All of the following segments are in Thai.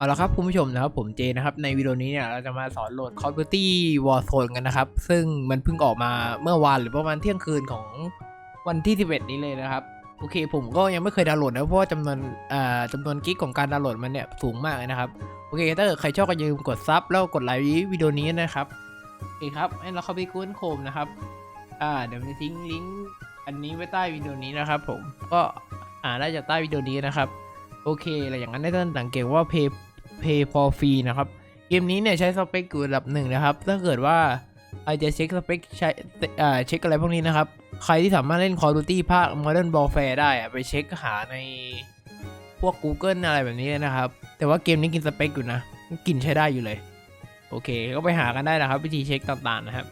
เอาละครับคุณผู้ชมนะครับผมเจนะครับในวิดีโอนี้เนี่ยเราจะมาสอนโหลด Call of Duty Warzone กันนะครับ ซึ่งมันเพิ่งออกมาเมื่อวานหรือประมาณเที่ยงคืนของวันที่ 11 นี้เลยนะครับ โอเคผมก็ยังไม่เคยดาวน์โหลดนะเพราะว่าจำนวนอ่าจำนวนกิกของการดาวน์โหลดมันเนี่ยสูงมากเลยนะครับ โอเคถ้าเกิดใครชอบก็อย่าลืมกดซับแล้วกดไลค์วิดีโอนี้นะครับโอเคครับให้เราเข้าไปกุ้นโคมนะครับอ่าเดี๋ยวจะทิ้งลิงก์อันนี้ไว้ใต้วิดีโอนี้นะครับผมก็อ่านได้จากใต้วิดีโอนี้นะครับโอเคอะไรอย่างนั้นได้ท่านสังเกตว่า Pay Pay for free นะครับ เกมนี้เนี่ยใช้สเปคอยู่ระดับหนึ่งนะครับ ถ้าเกิดว่าใครจะเช็คสเปคใช้อ่าเช็คอะไรพวกนี้นะครับ ใครที่สามารถเล่น Call of Duty ภาค Modern Warfare ได้อะไปเช็คหาในพวก Google อะไรแบบนี้นะครับ แต่ว่าเกมนี้กินสเปคอยู่นะ กินใช้ได้อยู่เลย โอเค ก็ไปหากันได้นะครับ วิธีเช็คต่างๆนะครับ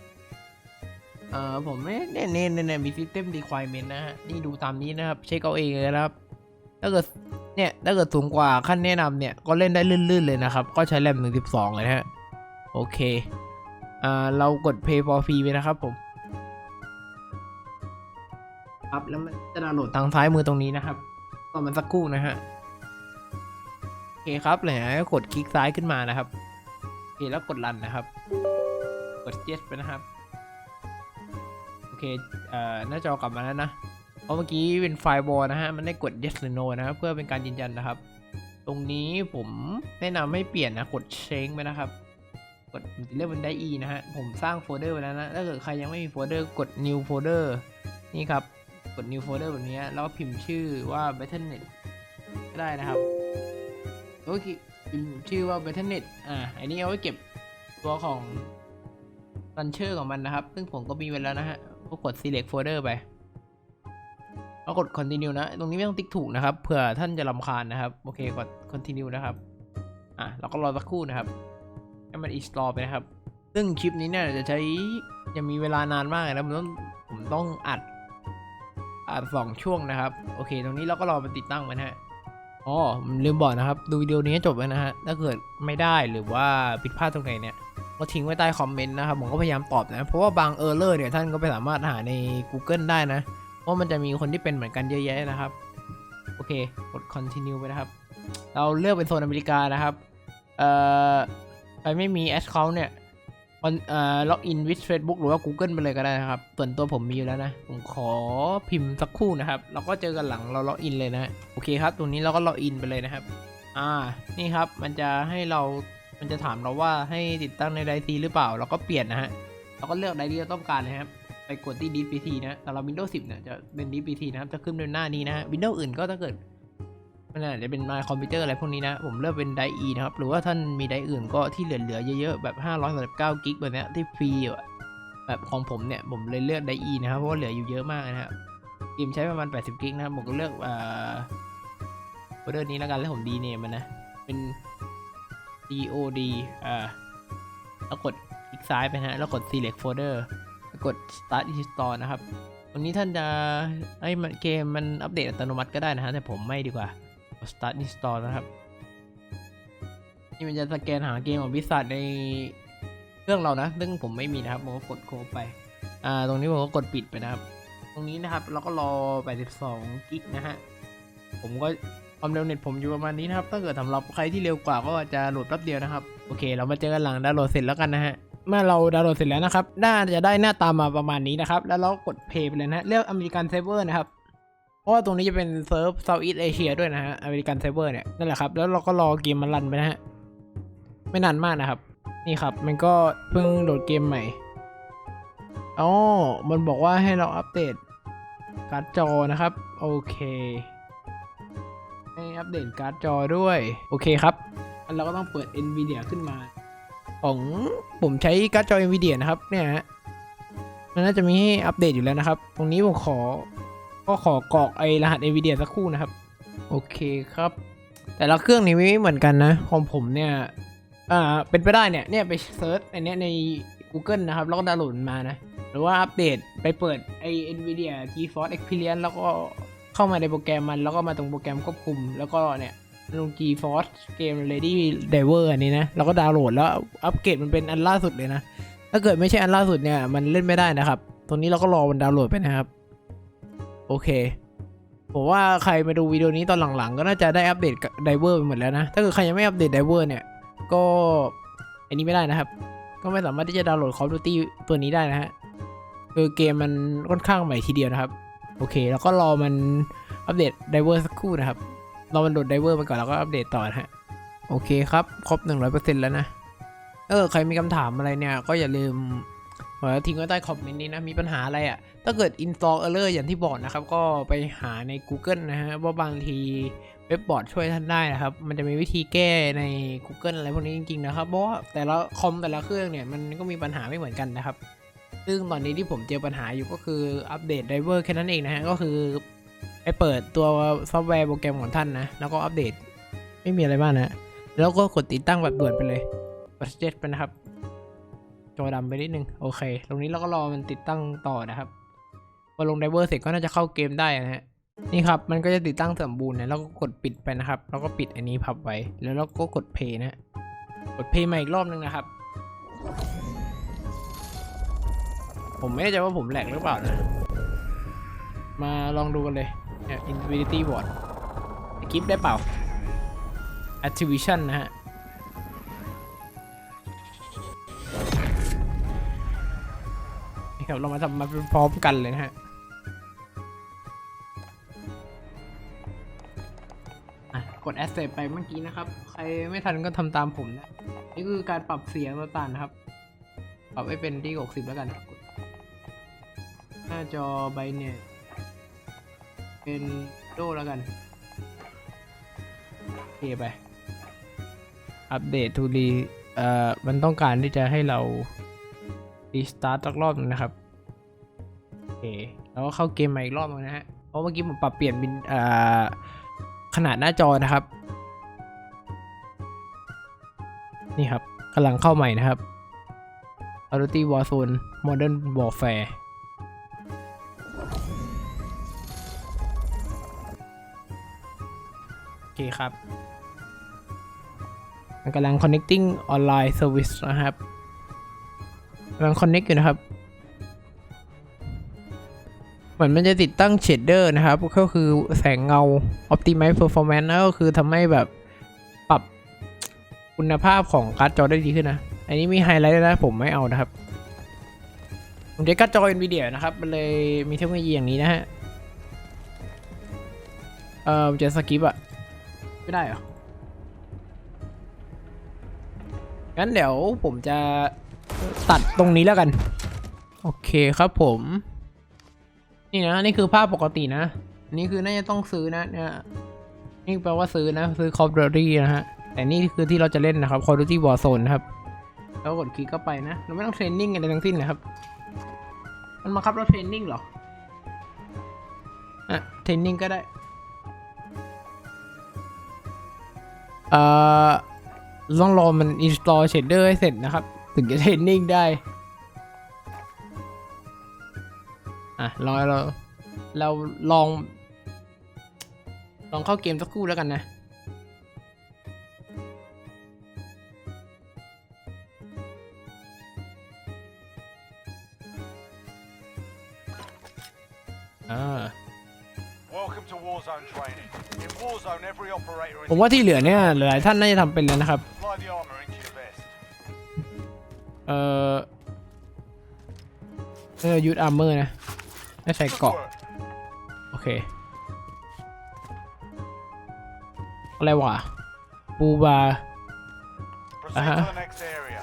เอ่อผมเนี่ยเนี่ยเนี่ยเนี่ยมี system requirement นะฮะ นี่ดูตามนี้นะครับ เช็คเอาเองเลยนะครับ ถ้าเกิด เนี่ยถ้าเกิดสูงกว่าขั้นแนะนำเนี่ยก็เล่นได้ลื่นๆเลยนะครับ ก็ใช้แรม112 เลยนะฮะ โอเค อ่า เรากด Pay for free ไปนะครับผม ครับ แล้วมันจะดาวน์โหลดทางซ้ายมือตรงนี้นะครับรอมันสักครู่นะฮะ โอเคครับเลยนะก็กดคลิกซ้ายขึ้นมานะครับ โอเคแล้วกดรันนะครับ กด yes ไปนะครับ โอเค อ่อหน้าจอกลับมาแล้วนะ เพราะเมื่อกี้เป็นไฟล์บอลนะฮะ มันได้กด yes หรือ no นะครับเพื่อเป็นการยืนยันนะครับ ตรงนี้ผมแนะนำให้เปลี่ยนนะ กด change ไปนะครับ กดเลือกเป็นได้ e นะฮะ ผมสร้างโฟลเดอร์ไว้แล้วนะ ถ้าเกิดใครยังไม่มีโฟลเดอร์กด new folder นี่ครับ กด new folder แบบนี้แล้วก็พิมพ์ชื่อว่า battle.net ก็ได้นะครับโอเคพิมพ์ชื่อว่า battle.net อ่า อันนี้เอาไว้เก็บตัวของ launcher ของมันนะครับ ซึ่งผมก็มีไว้แล้วนะฮะก็กด select folder ไป แล้วกด continue นะ ตรงนี้ไม่ต้องติ๊กถูกนะครับ เผื่อท่านจะรำคาญนะครับ โอเค กด continue นะครับ อะ เราก็รอสักครู่นะครับ ให้มัน install ไปนะครับ ซึ่งคลิปนี้เนี่ยจะใช้ จะมีเวลานานมากนะผมต้อง ผมต้องอัด อัดสองช่วงนะครับ โอเค ตรงนี้เราก็รอมันติดตั้งมันฮะอ๋อลืมบอกนะครับ ดูวิดีโอนี้จบไว้นะฮะ ถ้าเกิดไม่ได้หรือว่าผิดพลาดตรงไหนเนี่ยก็ทิ้งไว้ใต้คอมเมนต์นะครับ ผมก็พยายามตอบนะ เพราะว่าบางเออร์เลอร์เนี่ยท่านก็ไปสามารถหาใน Google ได้นะ เพรามันจะมีคนที่เป็นเหมือนกันเยอะแยะนะครับ โอเค กด continue ไปนะครับ เราเลือกเป็นโซนอเมริกานะครับ เอ่อใครไม่มี account เนี่ยมันเอ่อล็อกอินวิด Facebook หรือว่า Google ไปเลยก็ได้นะครับ ส่วนตัวผมมีอยู่แล้วนะ ผมขอพิมพ์สักครู่นะครับ เราก็เจอกันหลังเราล็อกอินเลยนะ โอเคครับ ตรงนี้เราก็ล็อกอินไปเลยนะครับ อ่า นี่ครับ มันจะให้เรา มันจะถามเราว่าให้ติดตั้งในไดซีหรือเปล่า เราก็เปลี่ยนนะฮะ เราก็เลือกไดที่เราต้องการเลยครับ ไปกดที่ Disk PC นะสำหรับ Windows 10 เนี่ยจะเป็น Disk PC นะครับจะขึ้นบนหน้านี้นะฮะ Windows อื่นก็ถ้าเกิดมันอาจจะเป็น My Computer อร์อะไรพวกนี้นะ ผมเลือกเป็นได E นะครับ หรือว่าท่านมีไดอื่นก็ที่เหลือๆเยอะๆแบบ539กิกแบบนี้ที่ฟรีอะแบบของผมเนี่ยผมเลยเลือกได E นะครับเพราะว่าเหลืออยู่เยอะมากนะครับเกมใช้ประมาณ 80กิกนะครับผมก็เลือกอ่าโฟลเดอร์นี้แล้วกันแล้วผมดีเนมมันนะเป็น DOD อ่าแล้วกดคลิกซ้ายไปนะฮะแล้วกด select folder กด start install นะครับตรงนี้ท่านจะให้มันเกมมันอัปเดตอัตโนมัติก็ได้นะฮะแต่ผมไม่ดีกว่ากด start install นะครับ นี่มันจะสแกนหาเกมของวิสัทในเครื่องเรานะ ซึ่งผมไม่มีนะครับ ผมก็กดโคไป อ่า ตรงนี้ผมก็กดปิดไปนะครับ ตรงนี้นะครับ เราก็รอ 82 กิกนะฮะ ผมก็ความเร็วเน็ตผมอยู่ประมาณนี้นะครับ ถ้าเกิดสำหรับใครที่เร็วกว่าก็จะโหลดแป๊บเดียวนะครับ โอเค เรามาเจอกันหลังดาวน์โหลดเสร็จแล้วกันนะฮะ เมื่อเราดาวน์โหลดเสร็จแล้วนะครับ น่าจะได้หน้าตามาประมาณนี้นะครับ แล้วเรากดเพย์ไปเลยนะฮะเลือกอเมริกันเซิร์ฟเวอร์นะครับ เพราะว่าตรงนี้จะเป็นเซิร์ฟเซาท์อีสเอเชียด้วยนะฮะ อเมริกันเซิร์ฟเวอร์เนี่ย นั่นแหละครับ แล้วเราก็รอเกมมันรันไปนะฮะ ไม่นานมากนะครับ นี่ครับ มันก็เพิ่งโหลดเกมใหม่อ๋อมันบอกว่าให้เราอัปเดตการ์ดจอนะครับ โอเค ให้อัปเดตการ์ดจอด้วย โอเคครับ เราก็ต้องเปิด NVIDIA ขึ้นมา ของผมใช้การ์ดจอ NVIDIA นะครับเนี่ยฮะมันน่าจะมีให้อัปเดตอยู่แล้วนะครับ ตรงนี้ผมขอก็ขอกรอกไอรหัส NVIDIA สักครู่นะครับ โอเคครับ แต่ละเครื่องนี้ไม่เหมือนกันนะของผมเนี่ยอ่าเป็นไปได้เนี่ยเนี่ยไปเซิร์ชอันเนี้ยใน Google นะครับ แล้วก็ดาวน์โหลดมันมานะ หรือว่าอัปเดตไปเปิดไอ NVIDIA GeForce Experience แล้วก็เข้ามาในโปรแกรมมัน แล้วก็มาตรงโปรแกรมควบคุมแล้วก็เนี่ย ลง GeForce Game Ready Diver อันนี้นะแล้วก็ดาวน์โหลดแล้วอัปเกรดมันเป็นอันล่าสุดเลยนะ ถ้าเกิดไม่ใช่อันล่าสุดเนี่ย มันเล่นไม่ได้นะครับตรงนี้เราก็รอมันดาวน์โหลดไปนะครับ โอเคผมว่าใครมาดูวิดีโอนี้ตอนหลังๆ ก็น่าจะได้อัปเดตไดเวอร์ไปหมดแล้วนะ ถ้าเกิดใครยังไม่อัปเดตไดเวอร์เนี่ย ก็อันนี้ไม่ได้นะครับ ก็ไม่สามารถที่จะดาวน์โหลด Call of Duty ตัวนี้ได้นะฮะคือเกมมันค่อนข้างใหม่ทีเดียวนะครับ โอเค แล้วก็รอมันอัปเดตไดเวอร์สักครู่นะครับ รอมันโหลดไดเวอร์ไปก่อนแล้วก็อัปเดตต่อนะฮะ โอเคครับ ครบ 100%แล้วนะ เออ ใครมีคำถามอะไรเนี่ย ก็อย่าลืมบอกว่าทิ้งไว้ใต้คอมเมนต์นี้นะ มีปัญหาอะไรอะ่ะ ถ้าเกิด install error อย่างที่บอกนะครับ ก็ไปหาใน Google นะฮะ ว่าบางทีเว็บบอร์ดช่วยท่านได้นะครับ มันจะมีวิธีแก้ใน Google อะไรพวกนี้จริงๆนะครับ เพราะว่าแต่ละคอมแต่ละเครื่องเนี่ย มันก็มีปัญหาไม่เหมือนกันนะครับ ซึ่งตอนนี้ที่ผมเจอปัญหาอยู่ก็คืออัปเดตไดเวอร์แค่นั้นเองนะฮะ ก็คือ ไปเปิดตัวซอฟต์แวร์โปรแกรมของท่านนะ แล้วก็อัปเดต ไม่มีอะไรมากนะ แล้วก็กดติดตั้งแบบด่วนไปเลยกดเจ็ดไปนะครับ จอดำไปนิดนึง โอเค ตรงนี้เราก็รอมันติดตั้งต่อนะครับพอลงไดเวอร์เสร็จก็น่าจะเข้าเกมได้นะฮะ นี่ครับ มันก็จะติดตั้งสมบูรณ์นะ แล้วก็กดปิดไปนะครับ แล้วก็ปิดอันนี้พับไว้ แล้วเราก็กดเพย์นะฮะกดเพย์มาอีกรอบนึงนะครับ ผมไม่แน่ใจว่าผมแหลกหรือเปล่านะ มาลองดูกันเลย เนี่ย Infinity Ward คลิปได้เปล่า Activision นะฮะ นี่ครับ เรามาทำมาพร้อมกันเลยนะฮะอะกด Asset ไปเมื่อกี้นะครับ ใครไม่ทันก็ทำตามผมนะ นี่คือการปรับเสียงต่างๆนะครับ ปรับให้เป็นที่ 60 แล้วกัน หน้าจอใบเนี่ย เป็นโดแล้วกันเคไป อัปเดตทูดีเอ่อ มันต้องการที่จะให้เรารีสตาร์ทสักรอบหนึงนะครับ โอเค แล้วก็เข้าเกมใหม่อีกรอบนึงนะฮะ เพราะเมื่อกี้ผมปรับเปลี่ยนเป็นเอ่อ ขนาดหน้าจอนะครับ นี่ครับกำลังเข้าใหม่นะครับ a u t i Warzone Modern Warfare เคครับมันกำลัง connecting online service นะครับกำลัง connect อยู่นะครับ เหมือนมันจะติดตั้งเชดเดอร์นะครับ ก็คือแสงเงา optimize performance นะก็คือทำให้แบบปรับคุณภาพของการ์ดจอได้ดีขึ้นนะ อันนี้มีไฮไลท์ด้วยนะผมไม่เอานะครับ ผมใช้การ์ดจอ NVIDIA นะครับ มันเลยมีเทคโนโลยีอย่างนี้นะฮะ เออมันจะสกิปอะ ไม่ได้เหรอ งั้นเดี๋ยวผมจะตัดตรงนี้แล้วกัน โอเคครับผม นี่นะ นี่คือภาพปกตินะ นี่คือน่าจะต้องซื้อนะเนี่ยนี่แปลว่าซื้อนะ ซื้อ Call of Duty นะฮะ แต่นี่คือที่เราจะเล่นนะครับ Call of Duty Warzone นะครับ แล้วกดคลิกเข้าไปนะ เราไม่ต้องเทรนนิ่งอะไรทั้งสิ้นนะครับ มันบังคับเราเทรนนิ่งเหรอ อะ เทรนนิ่งก็ได้ เอ่อต้องรอมัน install shader ให้เสร็จนะครับ ถึงจะเทรนนิ่งได้ อะรอเราเราลอง ลองเข้าเกมสักครู่แล้วกันนะอ่า ผมว่าที่เหลือเนี่ยหลายๆท่านน่าจะทำเป็นแล้วนะครับ apply the armor into your vest. เอ่อเออยูดอาร์เมอร์นะไม่ใส่ Good เกาะ work. โอเค อะไรวะบูบา Proceed Uh-huh. to the next area.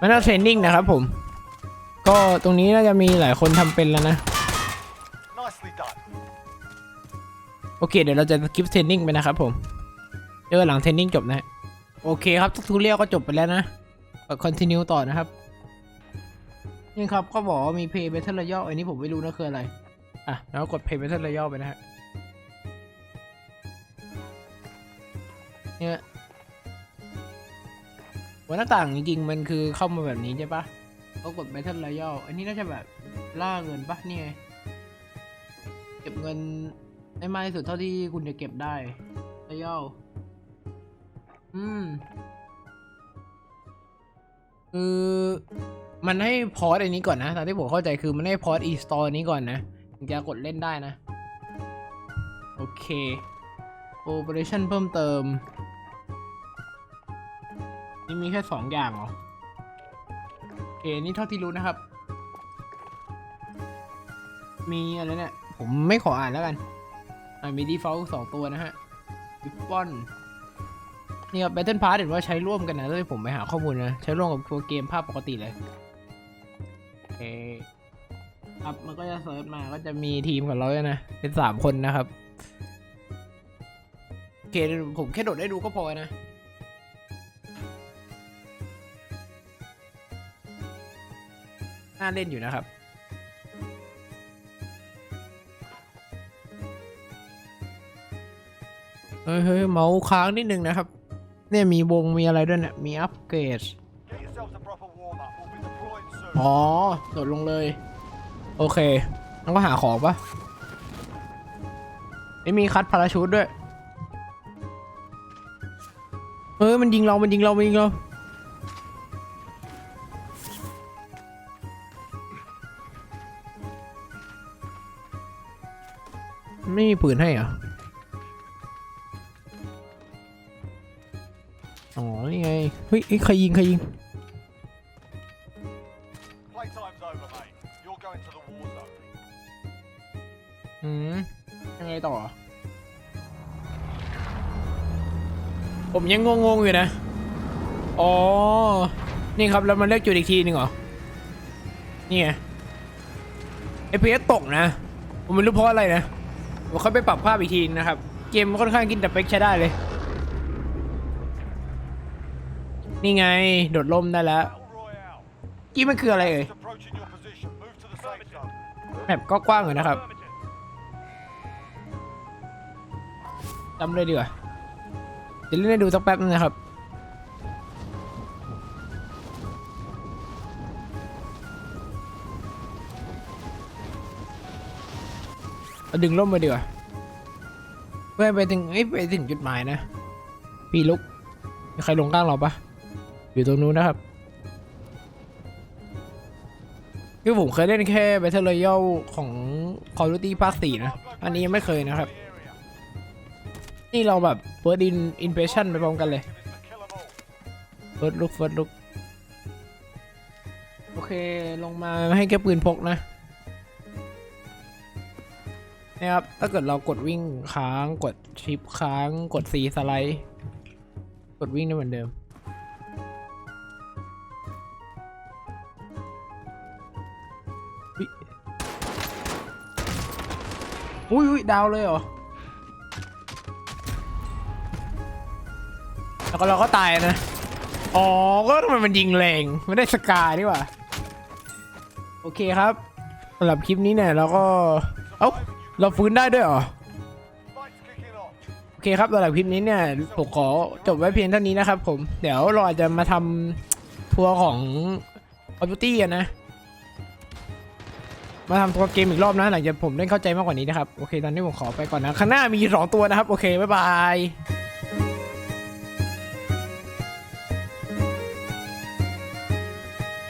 มันน่าเทรนนิ่งนะครับผม ก็ตรงนี้น่าจะมีหลายคนทำเป็นแล้วนะ โอเค เดี๋ยวเราจะสกิปเทรนนิ่งไปนะครับผมเจอหลังเทรนนิ่งจบนะฮะโอเคครับทูเรียลก็จบไปแล้วนะก็คอนติเนียต่อนะครับนี่ครับก็บอกว่ามี Pay Battle Royale อันนี้ผมไม่รู้นะคืออะไร อะ แล้วกด Pay Battle Royale ไปนะฮะเนี่ยหัวหน้าต่างจริงๆ มันคือเข้ามาแบบนี้ใช่ปะก็กด Battle Royale อันนี้น่าจะแบบล่าเงินปะนี่เก็บเงิน ได้มากที่สุดเท่าที่คุณจะเก็บได้ระยออืม คือมันให้พอร์ตอันนี้ก่อนนะตามที่ผมเข้าใจคือมันให้พอร์ตอีสตอร์นี้ก่อนนะถึงจะกดเล่นได้นะ โอเค Operation เพิ่มเติม นี่มีแค่สองอย่างเหรอ โอเค นี่เท่าที่รู้นะครับ มีอะไรเนี่ย ผมไม่ขออ่านแล้วกัน อ่ามี default สองตัวนะฮะ Weapon นี่ครับ Battle Pass เห็นว่าใช้ร่วมกันนะเลยผมไปหาข้อมูลนะ ใช้ร่วมกับตัวเกมภาพปกติเลยโอเคครับมันก็จะเซิร์ชมาก็จะมีทีมของเราด้วยนะ เป็นสามคนนะครับโอเคผมแค่โดดได้ดูก็พอนะน่าเล่นอยู่นะครับ เฮ้ยเฮ้ยเมาส์ค้างนิดนึงนะครับ เนี่ยมีวงมีอะไรด้วยเนี่ยมีอัปเกรด อ๋อโดดลงเลย โอเคแล้วก็หาของปะไม่มีคัดพาราชูดด้วยเฮ้ยมันยิงเรา มันยิงเรา มันยิงเรา ไม่มีปืนให้เหรอ เฮ้ยเอ้ยใครยิงใครยิงอืมยังไงต่อ ผมยังงงๆอยู่นะ อ๋อ นี่ครับแล้วมันเลือกจุดอีกทีนึงเหรอ นี่ไง FPS ตกนะ ผมไม่รู้เพราะอะไรนะผมค่อยไปปรับภาพอีกทีนะครับ เกมค่อนข้างกินแต่เป๊กใช้ได้เลย นี่ไง โดดล่มได้แล้วกี้มันคืออะไรเอ่ยแมปก็กว้างเลยนะครับจำเลยดีกว่าเดี๋ยวเล่นให้ดูสักแป๊บนึงนะครับเอาดึงร่มมาดีกว่าเพื่อไปถึงเอ้ไปถึงจุดหมายนะ พี่ลุกมีใครลงกลางเราปะ อยู่ตรงนู้นนะครับ คือผมเคยเล่นแค่ Battle Royale ของ Call of Duty ภาค4นะ อันนี้ยังไม่เคยนะครับ นี่เราแบบ first in impression ไปพร้อมกันเลย First look first look โอเค ลงมาให้แค่ปืนพกนะนะครับ ถ้าเกิดเรากดวิ่งค้าง กดชิปค้าง กด C สไลด์ กดวิ่งได้เหมือนเดิม อุ๊ยอุ้ยดาวเลยเหรอ แล้วก็เราก็ตายนะ อ๋อ ก็ทำไมมันยิงแรงไม่ได้สกาดีกว่า โอเคครับสำหรับคลิปนี้เนี่ยเราก็ เอ้า เราฟื้นได้ด้วยเหรอ โอเคครับสำหรับคลิปนี้เนี่ยผมขอจบไว้เพียงเท่านี้นะครับผม เดี๋ยวเราอาจจะมาทำทัวร์ของ Call of Duty กันนะ มาทำตัวเกมอีกรอบนะหลังจากผมเล่นเข้าใจมากกว่านี้นะครับ โอเค ตอนนี้ผมขอไปก่อนนะ ข้างหน้ามีสองตัวนะครับ โอเค บ๊ายบาย